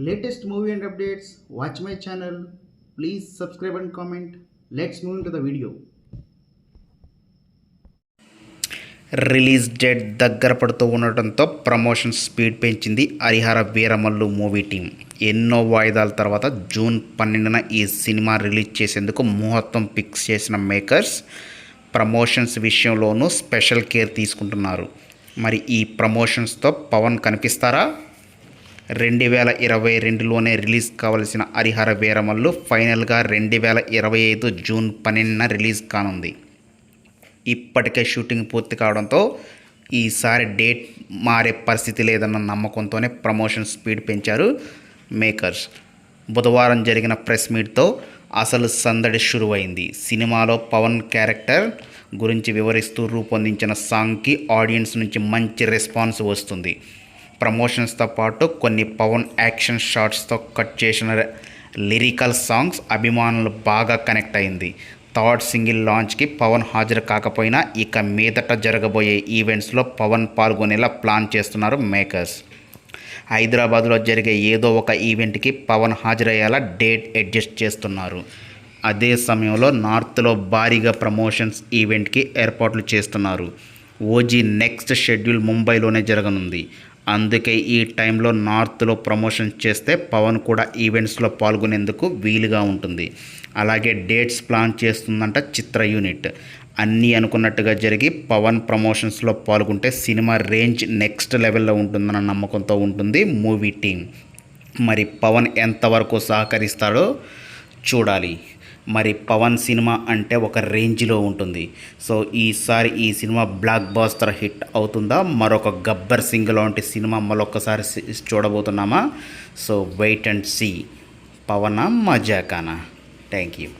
latest movie and updates, watch my channel. Please subscribe and comment. Let's move into the video. Release date దగ్గర పడుతూ ఉండటంతో promotion speed పెంచింది Harihara Veeramallu movie team ఎన్నో వాయిదాల తర్వాత June పన్నెండున ఈ సినిమా రిలీజ్ చేసేందుకు ముహూర్తం ఫిక్స్ చేసిన మేకర్స్ ప్రమోషన్స్ విషయంలోనూ స్పెషల్ కేర్ తీసుకుంటున్నారు మరి ఈ ప్రమోషన్స్తో పవన్ కనిపిస్తారా రెండు వేల ఇరవై రెండులోనే రిలీజ్ కావలసిన హరిహర వీరమల్లు ఫైనల్గా రెండు వేల ఇరవై ఐదు జూన్ పన్నెండున రిలీజ్ కానుంది. ఇప్పటికే షూటింగ్ పూర్తి కావడంతో ఈసారి డేట్ మారే పరిస్థితి లేదన్న నమ్మకంతోనే ప్రమోషన్ స్పీడ్ పెంచారు మేకర్స్. బుధవారం జరిగిన ప్రెస్ మీట్తో అసలు సందడి షురువైంది. సినిమాలో పవన్ క్యారెక్టర్ గురించి వివరిస్తూ రూపొందించిన సాంగ్కి ఆడియన్స్ నుంచి మంచి రెస్పాన్స్ వస్తుంది. ప్రమోషన్స్తో పాటు కొన్ని పవన్ యాక్షన్ షాట్స్తో కట్ చేసిన లిరికల్ సాంగ్స్ అభిమానులు బాగా కనెక్ట్ అయింది. థర్డ్ సింగిల్ లాంచ్కి పవన్ హాజరు కాకపోయినా ఇక మీదట జరగబోయే ఈవెంట్స్లో పవన్ పాల్గొనేలా ప్లాన్ చేస్తున్నారు మేకర్స్. హైదరాబాద్లో జరిగే ఏదో ఒక ఈవెంట్కి పవన్ హాజరయ్యేలా డేట్ అడ్జస్ట్ చేస్తున్నారు. అదే సమయంలో నార్త్లో భారీగా ప్రమోషన్స్ ఈవెంట్కి ఏర్పాట్లు చేస్తున్నారు. ఓజీ నెక్స్ట్ షెడ్యూల్ ముంబైలోనే జరగనుంది. అందుకే ఈ టైంలో నార్త్లో ప్రమోషన్ చేస్తే పవన్ కూడా ఈవెంట్స్లో పాల్గొనేందుకు వీలుగా ఉంటుంది. అలాగే డేట్స్ ప్లాన్ చేస్తుందంట చిత్ర యూనిట్. అన్నీ అనుకున్నట్టుగా జరిగి పవన్ ప్రమోషన్స్లో పాల్గొంటే సినిమా రేంజ్ నెక్స్ట్ లెవెల్లో ఉంటుందన్న నమ్మకంతో ఉంటుంది మూవీ టీం. మరి పవన్ ఎంతవరకు సహకరిస్తాడో చూడాలి. మరి పవన్ సినిమా అంటే ఒక రేంజ్లో ఉంటుంది. సో ఈసారి ఈ సినిమా బ్లాక్ బాస్టర్ హిట్ అవుతుందా? మరొక గబ్బర్ సింగ్ లాంటి సినిమా మరొకసారి చూడబోతున్నామా? సో వెయిట్ అండ్ సీ పవనా మజాకానా? Thank you